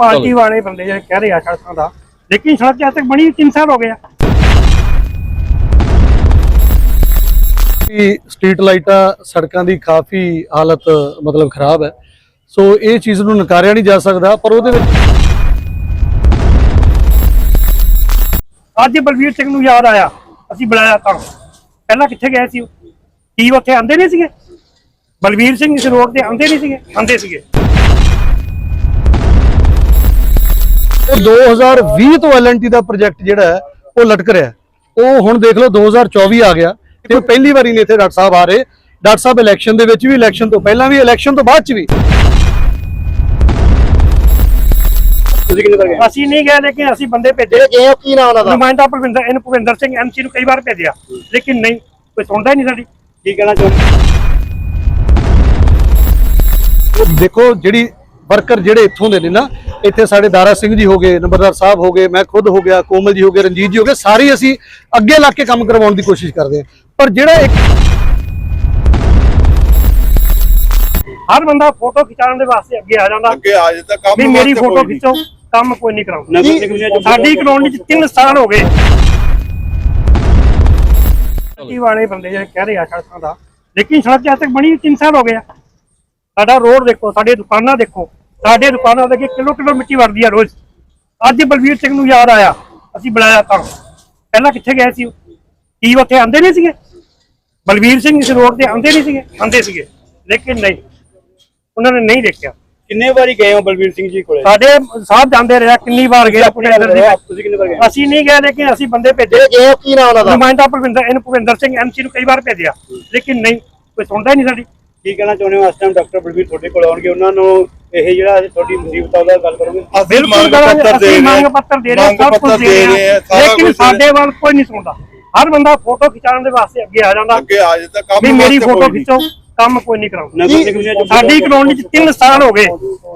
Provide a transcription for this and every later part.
Party ਵਾਲੇ ਬੰਦੇ ਜਿਹੜੇ ਕਹਿ ਰਹੇ ਆ ਸੜਕਾਂ ਦਾ ਲੇਕਿਨ ਸੜਕ ਅੱਜ ਤੱਕ ਬਣੀ 3 ਸਾਲ ਹੋ ਗਏ ਆ। ਕਿ ਸਟਰੀਟ ਲਾਈਟਾਂ ਸੜਕਾਂ ਦੀ ਕਾਫੀ ਹਾਲਤ ਮਤਲਬ ਖਰਾਬ ਹੈ। ਸੋ ਇਹ ਚੀਜ਼ ਨੂੰ ਨਕਾਰਿਆ ਨਹੀਂ ਜਾ ਸਕਦਾ ਪਰ ਉਹਦੇ ਵਿੱਚ ਅੱਜ ਬਲਵੀਰ ਸਿੰਘ ਨੂੰ ਯਾਦ ਆਇਆ ਅਸੀਂ ਬੁਲਾਇਆ ਤਾਂ। ਪਹਿਲਾਂ ਕਿੱਥੇ ਗਏ ਸੀ ਉਹ? ਕੀ ਉੱਥੇ ਆਂਦੇ ਨਹੀਂ ਸੀਗੇ? ਬਲਵੀਰ ਸਿੰਘ ਇਸ ਰੋਡ ਤੇ ਆਂਦੇ ਨਹੀਂ ਸੀਗੇ? ਆਂਦੇ ਸੀਗੇ। ਉਹ 2020 ਤੋਂ ਐਲਐਨਟੀ ਦਾ ਪ੍ਰੋਜੈਕਟ ਜਿਹੜਾ ਹੈ ਉਹ ਲਟਕ ਰਿਹਾ। ਉਹ ਹੁਣ ਦੇਖ ਲਓ 2024 ਆ ਗਿਆ। ਤੇ ਉਹ ਪਹਿਲੀ ਵਾਰੀ ਨੇ ਇੱਥੇ ਡਾਕਟਰ ਸਾਹਿਬ ਆ ਰਹੇ। ਡਾਕਟਰ ਸਾਹਿਬ ਇਲੈਕਸ਼ਨ ਦੇ ਵਿੱਚ ਵੀ ਇਲੈਕਸ਼ਨ ਤੋਂ ਪਹਿਲਾਂ ਵੀ ਇਲੈਕਸ਼ਨ ਤੋਂ ਬਾਅਦ ਚ ਵੀ। ਤੁਸੀਂ ਕਿੰਨੇ ਵਾਰ ਗਏ ਅਸੀਂ ਨਹੀਂ ਗਏ ਲੇਕਿਨ ਅਸੀਂ ਬੰਦੇ ਭੇਜੇ। ਜਿਹੜੇ ਗਏ ਹੋ ਕੀ ਨਾਮ ਉਹਨਾਂ ਦਾ? ਨੁਮਾਇੰਦਾ ਭੁਪਿੰਦਰ ਇਹਨੂੰ ਭੁਪਿੰਦਰ ਸਿੰਘ ਐਮਸੀ ਨੂੰ ਕਈ ਵਾਰ ਭੇਜਿਆ। ਲੇਕਿਨ ਨਹੀਂ ਕੋਈ ਸੁਣਦਾ ਹੀ ਨਹੀਂ ਸਾਡੀ। ਕੀ ਕਹਿਣਾ ਚਾਹੁੰਦੇ? ਉਹ ਦੇਖੋ ਜਿਹੜੀ ਵਰਕਰ ਜਿਹੜੇ ਇੱਥੋਂ ਦੇ ਨੇ ਨਾ ਇੱਥੇ ਸਾਡੇ ਦਾਰਾ ਸਿੰਘ ਜੀ ਹੋ ਗਏ ਨੰਬਰਦਾਰ ਸਾਹਿਬ ਹੋ ਗਏ ਮੈਂ ਖੁਦ ਹੋ ਗਿਆ ਕੋਮਲ ਜੀ ਹੋ ਗਏ ਰਣਜੀਤ ਜੀ ਹੋ ਗਏ ਸਾਰੇ ਅਸੀਂ ਅੱਗੇ ਲੱਗ ਕੇ ਕੰਮ ਕਰਵਾਉਣ ਦੀ ਕੋਸ਼ਿਸ਼ ਕਰਦੇ ਹਾਂ। ਪਰ ਜਿਹੜਾ ਇੱਕ ਹਰ ਬੰਦਾ ਫੋਟੋ ਖਿਚਾਉਣ ਦੇ ਵਾਸਤੇ ਅੱਗੇ ਆ ਜਾਂਦਾ। ਅੱਗੇ ਆ ਜਾਂਦਾ ਕੰਮ ਵੀ ਮੇਰੀ ਫੋਟੋ। ਖਿੱਚੋ ਕੰਮ ਕੋਈ ਨਹੀਂ ਕਰਾਉਂਦਾ। ਸਾਡੀ ਕਲੋਨੀ ਚ 3 ਸਾਲ ਹੋ ਗਏ। ਪਾਰਟੀ ਵਾਲੇ ਬੰਦੇ ਜਿਹੜੇ ਕਹਿ ਰਹੇ ਆ ਸੜਕਾਂ ਦਾ ਲੇਕਿਨ ਸੜਕ ਅੱਜ ਤੱਕ ਬਣੀ 3 ਸਾਲ ਹੋ ਗਏ ਆ। ਸਾਡਾ ਰੋਡ ਦੇਖੋ ਸਾਡੇ ਦੁਕਾਨਾਂ ਦੇਖੋ ਸਾਡੇ ਦੁਕਾਨਾਂ ਦੇ ਅੱਗੇ ਕਿਲੋ ਕਿਲੋ ਮਿੱਟੀ ਵਰਦੀ ਆ ਰੋਜ਼। ਅੱਜ ਬਲਵੀਰ ਸਿੰਘ ਨੂੰ ਯਾਦ ਆਇਆ ਅਸੀਂ ਬੁਲਾਇਆ ਤਾਂ। ਪਹਿਲਾਂ ਕਿੱਥੇ ਗਏ ਸੀ? ਕੀ ਉੱਥੇ ਆਂਦੇ ਨਹੀਂ ਸੀਗੇ? ਬਲਵੀਰ ਸਿੰਘ ਇਸ ਰੋਡ ਤੇ ਆਂਦੇ ਨਹੀਂ ਸੀਗੇ? ਆਂਦੇ ਸੀਗੇ ਲੇਕਿਨ ਨਹੀਂ। ਉਹਨਾਂ ਨੇ ਨਹੀਂ ਦੇਖਿਆ। ਕਿੰਨੇ ਵਾਰੀ ਗਏ ਹੋ ਬਲਵੀਰ ਸਿੰਘ ਜੀ ਕੋਲੇ? ਸਾਡੇ ਸਾਹਿਬ ਜਾਂਦੇ ਰਿਹਾ ਕਿੰਨੀ ਵਾਰ ਗਏ ਆਪਣੇ ਅੰਦਰ ਦੀ ਤੁਸੀਂ ਕਿੰਨੇ ਵਾਰ ਗਏ ਅਸੀਂ ਨਹੀਂ ਗਏ ਲੇਕਿਨ ਅਸੀਂ ਬੰਦੇ ਭੇਜੇ। ਗਏ ਕੀ ਨਾਮ ਉਹਨਾਂ ਦਾ? ਨੁਮਾਇੰਦਾ ਭੁਪਿੰਦਰ ਇਹਨੂੰ ਭੁਪਿੰਦਰ ਸਿੰਘ ਐਮਸੀ ਨੂੰ ਕਈ ਵਾਰ ਭੇਜਿਆ। ਲੇਕਿਨ ਨਹੀਂ ਕੋਈ ਸੁਣਦਾ ਹੀ ਨਹੀਂ ਸਾਡੀ। ਕੀ ਕਹਿਣਾ ਚਾਹੁੰਦੇ ਹੋ? ਇਸ ਟਾਈਮ ਡਾਕਟਰ ਬਲਵੀਰ ਤੁਹਾਡੇ ਕੋਲ ਆਉਣਗੇ। ਉਹਨਾਂ ਨੂੰ ਇਹ ਜਿਹੜਾ ਤੁਹਾਡੀ ਮੁਸੀਬਤ ਆ ਉਹਦਾ ਗੱਲ ਕਰੋਗੇ? ਬਿਲਕੁਲ ਮੰਗ ਕਰਾਂਗੇ, ਪੱਤਰ ਦੇ ਅਸੀਂ ਰਹੇ ਮੰਗ। ਪੱਤਰ ਦੇ ਰਹੇ ਸਭ ਕੁਝ ਦੇ ਰਹੇ ਲੇਕਿਨ ਸਾਡੇ ਵੱਲ ਕੋਈ ਨਹੀਂ ਸੁਣਦਾ। ਹਰ ਬੰਦਾ ਫੋਟੋ ਖਿਚਾਉਣ ਦੇ ਵਾਸਤੇ ਅੱਗੇ ਆ ਜਾਂਦਾ। ਅੱਗੇ ਆ ਜਾਂਦਾ ਕੰਮ ਵੀ ਮੇਰੀ ਫੋਟੋ। ਖਿੱਚੋ ਕੰਮ ਕੋਈ ਨਹੀਂ ਕਰਾਉਂਦਾ। ਸਾਡੀ ਕਲੋਨੀ ਚ 3 ਸਾਲ ਹੋ ਗਏ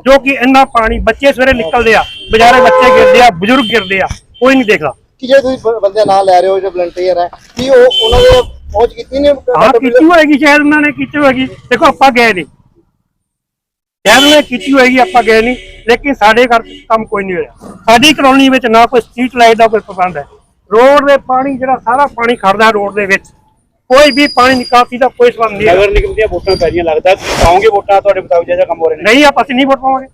ਜੋ ਕਿ ਇੰਨਾ ਪਾਣੀ ਬੱਚੇ ਸਵੇਰੇ ਨਿਕਲਦੇ ਆ ਵਿਚਾਰੇ ਬੱਚੇ ਗਿਰਦੇ ਆ ਬਜ਼ੁਰਗ ਗਿਰਦੇ ਆ ਕੋਈ ਨਹੀਂ ਦੇਖਦਾ। ਕਿ ਜੇ ਤੁਸੀਂ ਬੰਦੇ ਨਾਂ ਲੈ ਰਹੇ ਹੋ ਜੋ ਵਲੰਟੀਅਰ ਹੈ ਕੀ ਉਹ ਉਹਨਾਂ ਦੇ ਪਹੁੰਚ ਕੀਤੀ ਨੇ ਹਾਂ ਕੀਤੀ ਹੋਏਗੀ ਸ਼ਾਇਦ ਉਹਨਾਂ ਨੇ ਕੀਤੀ ਹੋਏਗੀ। ਦੇਖੋ ਆਪਾਂ ਗਏ ਨਹੀਂ ਸ਼ਾਇਦ ਉਹਨਾਂ ਨੇ ਕੀਤੀ ਹੋਏਗੀ ਆਪਾਂ ਗਏ ਨਹੀਂ ਲੇਕਿਨ ਸਾਡੇ ਘਰ ਕੰਮ ਕੋਈ ਨਹੀਂ ਹੋਇਆ। ਸਾਡੀ ਕਲੋਨੀ ਵਿੱਚ ਨਾ ਕੋਈ ਸਟਰੀਟ ਲਾਈਟ ਦਾ ਕੋਈ ਪ੍ਰਬੰਧ ਹੈ। ਰੋਡ ਦੇ ਪਾਣੀ ਜਿਹੜਾ ਸਾਰਾ ਪਾਣੀ ਖੜਦਾ ਰੋਡ ਦੇ ਵਿੱਚ। ਕੋਈ ਵੀ ਪਾਣੀ ਨਿਕਾਸੀ ਦਾ ਕੋਈ ਸੰਬੰਧ ਨਹੀਂ ਹੈ। ਨਗਰ ਨਿਗਮ ਦੀਆਂ ਵੋਟਾਂ ਪੈ ਰਹੀਆਂ ਲੱਗਦਾ ਤੁਸੀਂ ਆਓਗੇ ਵੋਟਾਂ ਤੁਹਾਡੇ ਮੁਤਾਬਿਕ ਜਿਹੜਾ ਕੰਮ ਹੋ ਰਹੇ? ਨਹੀਂ ਆਪਾਂ ਅਸੀਂ ਨਹੀਂ ਵੋਟ ਪਾਵਾਂਗੇ।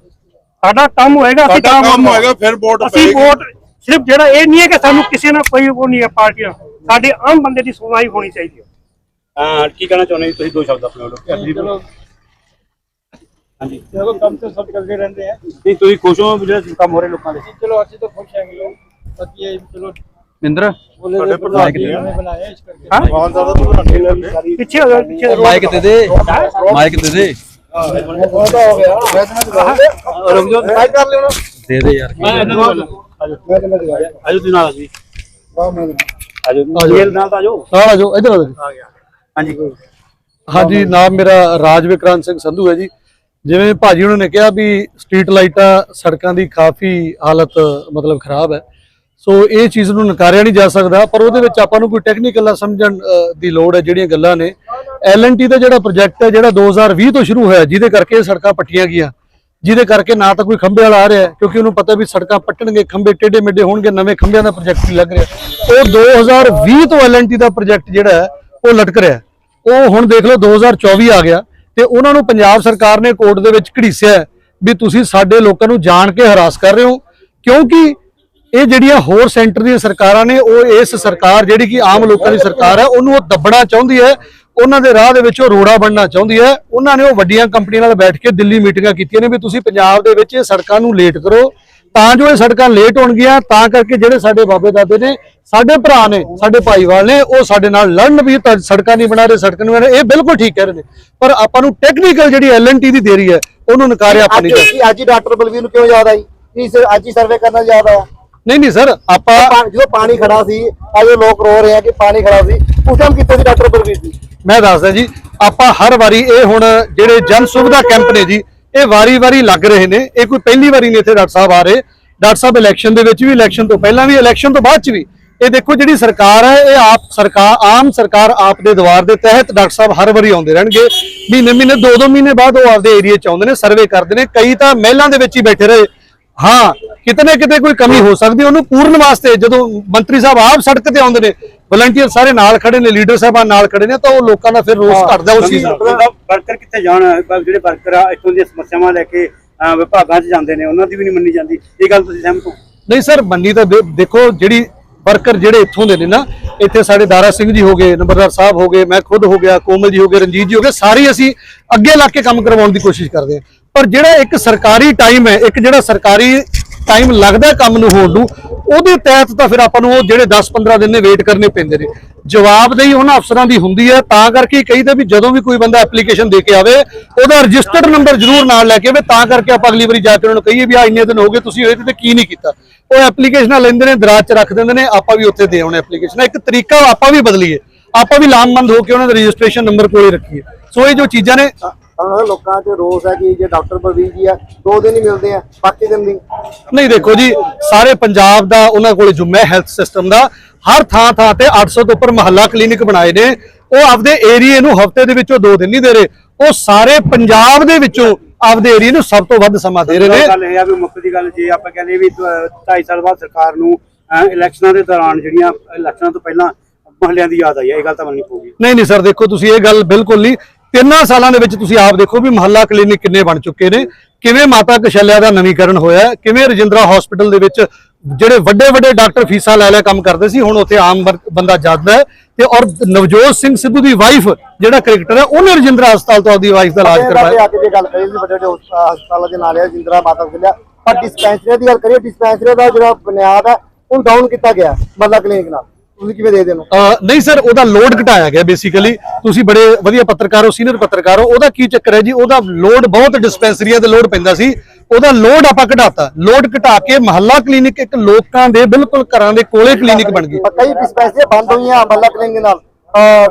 ਸਾਡਾ ਕੰਮ ਹੋਏਗਾ ਅਸੀਂ ਸਾਡਾ ਤਾਂ ਕੰਮ ਵੋਟ ਹੋਏਗਾ ਫਿਰ ਵੋਟ ਅਸੀਂ ਪਏਗੀ। ਵੋਟ ਸਿਰਫ ਜਿਹੜਾ ਇਹ ਨਹੀਂ ਹੈ ਕਿ ਸਾਨੂੰ ਕਿਸੇ ਨਾਲ ਕੋਈ ਉਹ ਨਹੀਂ ਹੈ ਪਾਰਟੀਆਂ ਸਾਡੇ ਆਮ ਬੰਦੇ ਦੀ ਸੁਣਵਾਈ ਹੋਣੀ ਚਾਹੀਦੀ ਹੈ। ਹਾਂ ਕੀ ਕਹਿਣਾ ਚਾਹੁੰਦੇ ਹੋ ਤੁਸੀਂ ਦੋ ਸ਼ਬਦ ਆਪਣੇ ਵੱਲੋਂ? ਚਲੋ। ਹਾਂਜੀ। ਚਲੋ ਕੰਮ ਤੇ ਸਭ ਕਰਦੇ ਰਹਿੰਦੇ ਆ। ਨਹੀਂ ਤੁਸੀਂ ਖੁਸ਼ ਹੋ ਵੀ ਜਿਹੜੇ ਕੰਮ ਹੋ ਰਹੇ ਲੋਕਾਂ ਦੇ? ਚਲੋ ਅਸੀਂ ਤਾਂ ਖੁਸ਼ ਹੈਗੇ ਲੋਕ। ਬਾਕੀ ਇਹ ਚਲੋ ਮਿੰਦਰ? ਬੋਲੇ ਸਾਡੇ ਦੇ ਪ੍ਰਧਾਨ ਜੀ ਨੇ ਬਣਾਇਆ ਇਸ ਕਰਕੇ। ਹਾਂ? ਬਹੁਤ ਜ਼ਿਆਦਾ ਤੂੰ ਰੱਖੇ ਲੈ ਪਿੱਛੇ ਹੋ ਜਾਓ, ਪਿੱਛੇ। ਮਾਈਕ ਦੇ ਦੇ। ਮਾਈਕ ਦੇ ਦੇ। ਬਹੁਤਾ ਹੋ ਗਿਆ। ਮੈਂ ਤਾਂ ਰੁਕ ਜਾਓ ਟਰਾਈ ਕਰ ਲਿਓ ਨਾ। ਦੇ ਦੇ ਯਾਰ। ਮੈਂ ਤਾਂ ਮੈਂ ਦਿਖਾਇਆ ਆਜੋ ਤੁਸੀਂ ਨਾਲ ਜੀ। ਵਾਹ ਮੈਂ ਆਜੋ। ਜੇਲ ਨਾਲ ਤਾਂ ਆਜੋ। ਨਾਲ ਆ ਜਾਓ ਇੱਧਰ ਆ ਜਾਓ ਹਾਂਜੀ। ਹਾਂਜੀ ਨਾਮ ਮੇਰਾ ਰਾਜ ਵਿਕਰਾਂਤ ਸਿੰਘ ਸੰਧੂ ਹੈ ਜੀ। ਜਿਵੇਂ ਭਾਜੀ ਉਹਨਾਂ ਨੇ ਕਿਹਾ ਵੀ ਸਟਰੀਟ ਲਾਈਟਾਂ ਸੜਕਾਂ ਦੀ ਕਾਫੀ ਹਾਲਤ ਮਤਲਬ ਖਰਾਬ ਹੈ। ਸੋ ਇਹ ਚੀਜ਼ ਨੂੰ ਨਕਾਰਿਆ ਨਹੀਂ ਜਾ ਸਕਦਾ ਪਰ ਉਹਦੇ ਵਿੱਚ ਆਪਾਂ ਨੂੰ ਕੋਈ ਟੈਕਨੀਕਲ ਸਮਝਣ ਦੀ ਲੋੜ ਹੈ ਜਿਹੜੀਆਂ ਗੱਲਾਂ ਨੇ। ਐਲਐਨਟੀ ਦਾ ਜਿਹੜਾ ਪ੍ਰੋਜੈਕਟ ਹੈ ਜਿਹੜਾ 2020 ਤੋਂ ਸ਼ੁਰੂ ਹੋਇਆ ਜਿਹਦੇ ਕਰਕੇ ਇਹ ਸੜਕਾਂ ਪੱਟੀਆਂ ਗਈਆਂ। ਜਿਹਦੇ ਕਰਕੇ ਨਾ ਤਾਂ ਕੋਈ ਖੰਭੇ ਵਾਲਾ ਆ ਰਿਹਾ ਕਿਉਂਕਿ ਉਹਨੂੰ ਪਤਾ ਵੀ ਸੜਕਾਂ ਪੱਟਣਗੇ, ਖੰਭੇ ਟੇਢੇ ਮੇਢੇ ਹੋਣਗੇ, ਨਵੇਂ ਖੰਭਿਆਂ ਦਾ ਪ੍ਰੋਜੈਕਟ ਨਹੀਂ ਲੱਗ ਰਿਹਾ ਉਹ 2020 ਤੋਂ ਐਲਐਨਟੀ ਦਾ ਪ੍ਰੋਜੈਕਟ ਜਿਹੜਾ ਹੈ, ਉਹ ਲਟਕ ਰਿਹਾ ਉਹ ਹੁਣ ਦੇਖ ਲਓ 2024 ਆ ਗਿਆ ਤੇ ਉਹਨਾਂ ਨੂੰ ਪੰਜਾਬ ਸਰਕਾਰ ਨੇ ਕੋਰਟ ਦੇ ਵਿੱਚ ਘੜੀਸਿਆ ਵੀ ਤੁਸੀਂ ਸਾਡੇ ਲੋਕਾਂ ਨੂੰ ਜਾਣ ਕੇ ਹਰਾਸ ਕਰ ਰਹੇ ਹੋ, ਕਿਉਂਕਿ ਇਹ ਜਿਹੜੀਆਂ ਹੋਰ ਸੈਂਟਰ ਦੀਆਂ ਸਰਕਾਰਾਂ ਨੇ, ਉਹ ਇਸ ਸਰਕਾਰ ਜਿਹੜੀ ਕਿ ਆਮ ਲੋਕਾਂ ਦੀ ਸਰਕਾਰ ਹੈ, ਉਹਨੂੰ ਉਹ ਦੱਬਣਾ ਚਾਹੁੰਦੀ ਹੈ ਉਹਨਾਂ ਦੇ ਰਾਹ ਦੇ ਵਿੱਚ ਉਹ ਰੋੜਾ ਬਣਨਾ ਚਾਹੁੰਦੀ ਹੈ। ਉਹਨਾਂ ਨੇ ਉਹ ਵੱਡੀਆਂ ਕੰਪਨੀਆਂ ਨਾਲ ਬੈਠ ਕੇ ਦਿੱਲੀ ਮੀਟਿੰਗਾਂ ਕੀਤੀਆਂ ਨੇ ਵੀ ਤੁਸੀਂ ਪੰਜਾਬ ਦੇ ਵਿੱਚ ਇਹ ਸੜਕਾਂ ਨੂੰ ਲੇਟ ਕਰੋ। ਤਾਂ ਜੋ ਇਹ ਸੜਕਾਂ ਲੇਟ ਹੋਣਗੀਆਂ ਤਾਂ ਕਰਕੇ ਜਿਹੜੇ ਸਾਡੇ ਬਾਬੇ ਦਾਦੇ ਨੇ ਸਾਡੇ ਭਰਾ ਨੇ ਸਾਡੇ ਭਾਈਵਾਲ ਨੇ ਉਹ ਸਾਡੇ ਨਾਲ ਲੜਨ ਵੀ ਤਾਂ ਸੜਕਾਂ ਨਹੀਂ ਬਣਾ ਰਹੇ ਸੜਕਾਂ ਰਹੇ ਇਹ ਬਿਲਕੁਲ ਠੀਕ ਕਹਿ ਰਹੇ ਨੇ। ਪਰ ਆਪਾਂ ਨੂੰ ਟੈਕਨੀਕਲ ਜਿਹੜੀ ਐਲਐਨਟੀ ਦੀ ਦੇਰੀ ਹੈ ਉਹਨੂੰ ਨਕਾਰਿਆ ਆਪਾਂ ਨਹੀਂ ਅੱਜ ਹੀ- ਡਾਕਟਰ ਬਲਵੀਰ ਨੂੰ ਕਿਉਂ ਯਾਦ ਆਈ? ਕੀ ਸਿਰ ਅੱਜ ਹੀ ਸਰਵੇ ਕਰਨਾ ਯਾਦ ਆਇਆ। ਨਹੀਂ ਨਹੀਂ ਸਰ ਆਪਾਂ ਜਦੋਂ ਪਾਣੀ ਖੜਾ ਸੀ ਅੱਜ ਉਹ ਲੋਕ ਰੋ ਰਹੇ ਆ ਕਿ ਪਾਣੀ ਖੜਾ ਸੀ ਉਸ ਟਾਈਮ ਕਿੱਥੇ ਸੀ ਡਾਕਟਰ ਬਲਵੀਰ ਜੀ ਮੈਂ ਦੱਸਦਾ ਜੀ ਆਪਾਂ ਹਰ ਵਾਰੀ ਇਹ ਹੁਣ ਜਿਹੜੇ ਜਨ ਸੁਵਿਧਾ ਕੈਂਪ ਨੇ ਜੀ ਇਹ ਵਾਰੀ-ਵਾਰੀ ਲੱਗ ਰਹੇ ਨੇ। ਇਹ ਕੋਈ ਪਹਿਲੀ ਵਾਰੀ ਨਹੀਂ ਇੱਥੇ ਡਾਕਟਰ ਸਾਹਿਬ ਆ ਰਹੇ। ਡਾਕਟਰ ਸਾਹਿਬ ਇਲੈਕਸ਼ਨ ਦੇ ਵਿੱਚ ਵੀ ਇਲੈਕਸ਼ਨ ਤੋਂ ਪਹਿਲਾਂ ਵੀ ਇਲੈਕਸ਼ਨ ਤੋਂ ਬਾਅਦ ਚ ਵੀ। ਇਹ ਦੇਖੋ ਜਿਹੜੀ ਸਰਕਾਰ ਹੈ ਇਹ ਆਪ ਸਰਕਾਰ ਆਮ ਸਰਕਾਰ ਆਪ ਦੇ ਦਵਾਰ ਦੇ ਤਹਿਤ ਡਾਕਟਰ ਸਾਹਿਬ ਹਰ ਵਾਰੀ ਆਉਂਦੇ ਰਹਿਣਗੇ। ਮਹੀਨੇ ਮਹੀਨੇ ਦੋ ਦੋ ਮਹੀਨੇ ਬਾਅਦ ਉਹ ਆਪਦੇ ਏਰੀਆ ਚ ਆਉਂਦੇ ਨੇ ਸਰਵੇ ਕਰਦੇ ਨੇ। ਕਈ ਤਾਂ ਮਹਿਲਾਂ ਦੇ ਵਿੱਚ ਹੀ ਬੈਠੇ ਰਹੇ। ਹਾਂ ਕਿਤੇ ਨਾ ਕਿਤੇ ਕੋਈ ਕਮੀ ਹੋ ਸਕਦੀ ਉਹਨੂੰ ਪੂਰਨ ਵਾਸਤੇ ਜਦੋਂ ਮੰਤਰੀ ਸਾਹਿਬ ਆਪ ਸੜਕ ਤੇ ਆਉਂਦੇ ਨੇ ਵਲੰਟੀਅਰ ਸਾਰੇ ਨਾਲ ਖੜੇ ਨੇ ਲੀਡਰ ਸਾਹਿਬਾਨ ਨਾਲ ਖੜੇ ਨੇ ਤਾਂ ਉਹ ਲੋਕਾਂ ਦਾ ਫਿਰ ਰੋਸ ਘਟਦਾ ਉਸ ਚੀਜ਼ ਵਰਕਰ ਕਿੱਥੇ ਜਾਣ ਜਿਹੜੇ ਵਰਕਰ ਆ ਇੱਥੋਂ ਦੀਆਂ ਸਮੱਸਿਆਵਾਂ ਲੈ ਕੇ ਵਿਭਾਗਾਂ 'ਚ ਜਾਂਦੇ ਨੇ ਉਹਨਾਂ ਦੀ ਵੀ ਨਹੀਂ ਮੰਨੀ ਜਾਂਦੀ। ਇਹ ਗੱਲ ਤੁਸੀਂ ਸਹਿਮਤ ਹੋ? ਨਹੀਂ ਸਰ ਮੰਨੀ ਤਾਂ ਦੇਖੋ ਜਿਹੜੀ ਵਰਕਰ ਜਿਹੜੇ ਇੱਥੋਂ ਦੇ ਨੇ ਨਾ ਇੱਥੇ ਸਾਡੇ ਦਾਰਾ ਸਿੰਘ ਜੀ ਹੋ ਗਏ ਨੰਬਰਦਾਰ ਸਾਹਿਬ ਹੋ ਗਏ ਮੈਂ ਖੁਦ ਹੋ ਗਿਆ ਕੋਮਲ ਜੀ ਹੋ ਗਏ ਰਣਜੀਤ ਜੀ ਹੋ ਗਏ ਸਾਰੇ ਅਸੀਂ ਅੱਗੇ ਲਾ ਕੇ ਕੰਮ ਕਰਵਾਉਣ ਦੀ ਕੋਸ਼ਿਸ਼ ਕਰਦੇ ਹਾਂ। ਪਰ ਜਿਹੜਾ ਇੱਕ ਸਰਕਾਰੀ ਟਾਈਮ ਹੈ, ਇੱਕ ਜਿਹੜਾ ਸਰਕਾਰੀ ਟਾਈਮ ਲੱਗਦਾ ਕੰਮ ਨੂੰ ਹੋਣ ਨੂੰ, ਉਹਦੇ ਤਹਿਤ ਤਾਂ ਫਿਰ ਆਪਾਂ ਨੂੰ ਉਹ ਜਿਹੜੇ 10-15 ਦਿਨ ਨੇ ਵੇਟ ਕਰਨੇ ਪੈਂਦੇ ਨੇ। ਜਵਾਬਦੇਹੀ ਉਹਨਾਂ ਅਫਸਰਾਂ ਦੀ ਹੁੰਦੀ ਹੈ, ਤਾਂ ਕਰਕੇ ਹੀ ਕਹੀਦਾ ਵੀ ਜਦੋਂ ਵੀ ਕੋਈ ਬੰਦਾ ਐਪਲੀਕੇਸ਼ਨ ਦੇ ਕੇ ਆਵੇ, ਉਹਦਾ ਰਜਿਸਟਰਡ ਨੰਬਰ ਜ਼ਰੂਰ ਨਾਲ ਲੈ ਕੇ ਆਵੇ, ਤਾਂ ਕਰਕੇ ਆਪਾਂ ਅਗਲੀ ਵਾਰੀ ਜਾ ਕੇ ਉਹਨਾਂ ਨੂੰ ਕਹੀਏ ਵੀ ਆ ਇੰਨੇ ਦਿਨ ਹੋ ਗਏ, ਤੁਸੀਂ ਇਹਦੇ ਤੇ ਕੀ ਨਹੀਂ ਕੀਤਾ। ਉਹ ਐਪਲੀਕੇਸ਼ਨਾਂ ਲੈਂਦੇ ਨੇ, ਦਰਾਜ 'ਚ ਰੱਖ ਦਿੰਦੇ ਨੇ, ਆਪਾਂ ਵੀ ਉੱਥੇ ਦੇ ਆਉਣੇ ਐਪਲੀਕੇਸ਼ਨ ਇੱਕ ਤਰੀਕਾ ਆਪਾਂ ਵੀ ਬਦਲੀਏ, ਆਪਾਂ ਵੀ ਲਾਮਬੰਦ ਹੋ ਕੇ ਉਹਨਾਂ ਦਾ ਰਜਿਸਟ੍ਰੇਸ਼ਨ ਨੰਬਰ ਕੋਲੇ ਰੱਖੀਏ। ਸੋ ਇਹ ਜੋ ਚੀਜ਼ਾਂ ਨੇ ਉਹਨਾਂ ਲੋਕਾਂ 'ਚ ਰੋਸ ਹੈ ਕਿ ਜੇ ਡਾਕਟਰ ਬਲਵੀਰ ਜੀ ਆ ਦੋ ਦਿਨ ਹੀ ਮਿਲਦੇ ਆ ਬਾਕੀ ਦਿਨ ਦੀ ਨਹੀਂ ਦੇਖੋ ਜੀ ਸਾਰੇ ਪੰਜਾਬ ਦਾ ਉਹਨਾਂ ਕੋਲੇ ਜੁਮਾ ਹੈਲਥ ਸਿਸਟਮ ਦਾ ਹਰ ਥਾਂ ਥਾਂ ਤੇ 800 ਤੋਂ ਉੱਪਰ ਮਹੱਲਾ ਕਲੀਨਿਕ ਬਣਾਏ ਨੇ। ਉਹ ਆਪਦੇ ਏਰੀਏ ਨੂੰ ਹਫ਼ਤੇ ਦੇ ਵਿੱਚੋਂ ਦੋ ਦਿਨ ਨਹੀਂ ਦੇ ਰਹੇ। ਉਹ ਸਾਰੇ ਪੰਜਾਬ ਦੇ ਵਿੱਚੋਂ ਆਪਦੇ ਏਰੀਏ ਨੂੰ ਸਭ ਤੋਂ ਵੱਧ ਸਮਾਂ ਦੇ ਰਹੇ ਨੇ। ਗੱਲ ਇਹ ਆ ਵੀ ਮੁੱਖ ਦੀ ਗੱਲ ਜੇ ਆਪਾਂ ਕਹਿੰਦੇ ਵੀ 2.5 ਸਾਲ ਬਾਅਦ ਸਰਕਾਰ ਨੂੰ ਇਲੈਕਸ਼ਨਾਂ ਦੇ ਦੌਰਾਨ ਜਿਹੜੀਆਂ ਇਲੈਕਸ਼ਨਾਂ ਤੋਂ ਪਹਿਲਾਂ ਮਹੱਲਿਆਂ ਦੀ ਯਾਦ ਆਈ ਹੈ ਇਹ ਗੱਲ ਤਾਂ ਮੰਨਣੀ ਪਊਗੀ। ਨਹੀਂ ਨਹੀਂ ਸਰ ਦੇਖੋ ਤੁਸੀਂ ਇਹ ਗੱਲ ਬਿਲਕੁਲ ਨਹੀਂ ਤਿੰਨਾਂ ਸਾਲਾਂ ਦੇ ਵਿੱਚ ਤੁਸੀਂ ਆਪ ਦੇਖੋ ਵੀ ਮਹੱਲਾ ਕਲੀਨਿਕ ਕਿੰਨੇ ਬਣ ਚੁੱਕੇ ਨੇ ਕਿਵੇਂ ਮਾਤਾ ਕਸ਼ਲਿਆ ਦਾ ਨਵੀਕਰਨ ਹੋਇਆ ਕਿਵੇਂ ਰਜਿੰਦਰਾ ਹਸਪੀਟਲ ਦੇ ਵਿੱਚ ਜਿਹੜੇ ਵੱਡੇ ਵੱਡੇ ਡਾਕਟਰ ਫੀਸਾਂ ਲੈ ਲੈ ਕੰਮ ਕਰਦੇ ਸੀ ਹੁਣ ਉੱਥੇ ਆਮ ਬੰਦਾ ਜਾਂਦਾ ਹੈ। ਤੇ ਔਰ ਨਵਜੋਤ ਸਿੰਘ ਸਿੱਧੂ ਦੀ ਵਾਈਫ ਜਿਹੜਾ ਕ੍ਰਿਕਟਰ ਹੈ ਉਹਨੇ ਰਜਿੰਦਰਾ ਹਸਪਤਾਲ ਤੋਂ ਆਪਦੀ ਵਾਈਫ ਦਾ ਇਲਾਜ ਕਰਵਾਇਆ। ਆ ਕੇ ਜੇ ਗੱਲ ਕਰੀਏ ਵੱਡੇ ਵੱਡੇ ਹਸਪ- ਹਸਪਤਾਲਾਂ ਦੇ ਨਾਲ ਹੈ ਜਿੰਦਰਾ ਮਾਤਾ ਖਿਲਿਆ ਪਰ ਡਿਸਪੈਂਸਰੀ ਦੀ ਗੱਲ ਕਰੀਏ ਡਿਸਪੈਂਸਰੀ ਦਾ ਜਿਹੜਾ ਬੁਨਿਆਦ ਹੈ ਉਹ ਡਾਊਨ ਕੀਤਾ ਗਿਆ ਮੱਲਾ ਕਲੀਨਿਕ ਨਾਲ। ਤੁਸੀਂ ਕਿਵੇਂ ਦੇਖਦੇ ਹੋ? ਨਹੀਂ ਸਰ ਉਹਦਾ ਲੋਡ ਘਟਾਇਆ ਗਿਆ ਬੇਸਿਕਲੀ ਤੁਸੀਂ ਬੜੇ ਵਧੀਆ ਪੱਤਰਕਾਰ ਹੋ ਸੀਨੀਅਰ ਪੱਤਰਕਾਰ ਹੋ ਉਹਦਾ ਕੀ ਚੱਕਰ ਹੈ ਜੀ? ਉਹਦਾ ਲੋਡ ਬਹੁਤ ਡਿਸਪੈਂਸਰੀਆਂ ਤੇ ਲੋਡ ਪੈਂਦਾ ਸੀ। ਉਹਦਾ ਲੋਡ ਆਪਾਂ ਘਟਾਤਾ। ਲੋਡ ਘਟਾ ਕੇ ਮਹੱਲਾ ਕਲੀਨਿਕ ਇੱਕ ਲੋਕਾਂ ਦੇ ਬਿਲਕੁਲ ਘਰਾਂ ਦੇ ਕੋਲੇ ਕਲੀਨਿਕ ਬਣ ਗਈ। ਕਈ ਡਿਸਪੈਂਸਰੀ ਬੰਦ ਹੋਈਆਂ ਮੱਲਾ ਕਲੀਨਿਕ ਦੇ ਨਾਲ।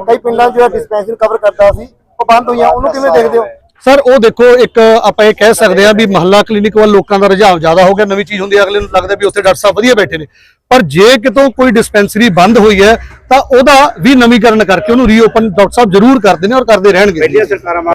ਕਈ ਪਿੰਡਾਂ ਜਿਹੜਾ ਡਿਸਪੈਂਸਰੀ ਕਵਰ ਕਰਦਾ ਸੀ ਉਹ ਬੰਦ ਹੋਈਆਂ। ਉਹਨੂੰ ਕਿਵੇਂ ਦੇਖਦੇ ਹੋ? ਸਰ, ਉਹ ਦੇਖੋ, ਇੱਕ ਆਪਾਂ ਇਹ ਕਹਿ ਸਕਦੇ ਹਾਂ ਵੀ ਮਹੱਲਾ ਕਲੀਨਿਕ ਵੱਲ ਲੋਕਾਂ ਦਾ ਰੁਝਾਨ ਜ਼ਿਆਦਾ ਹੋ ਗਿਆ, ਨਵੀਂ ਚੀਜ਼ ਹੁੰਦੀ ਹੈ, ਅਗਲੇ ਨੂੰ ਲੱਗਦਾ ਵੀ ਉੱਥੇ ਡਾਕਟਰ ਸਾਹਿਬ ਵਧੀਆ ਬੈਠੇ ਨੇ। ਪਰ ਜੇ ਕਿਤੋਂ ਕੋਈ ਡਿਸਪੈਂਸਰੀ ਬੰਦ ਹੋਈ ਹੈ, ਤਾਂ ਉਹਦਾ ਵੀ ਨਵੀਂਕਰਨ ਕਰਕੇ ਉਹਨੂੰ ਰੀਓਪਨ ਡਾਕਟਰ ਸਾਹਿਬ ਜ਼ਰੂਰ ਕਰਦੇ ਨੇ ਔਰ ਕਰਦੇ ਰਹਿਣਗੇ।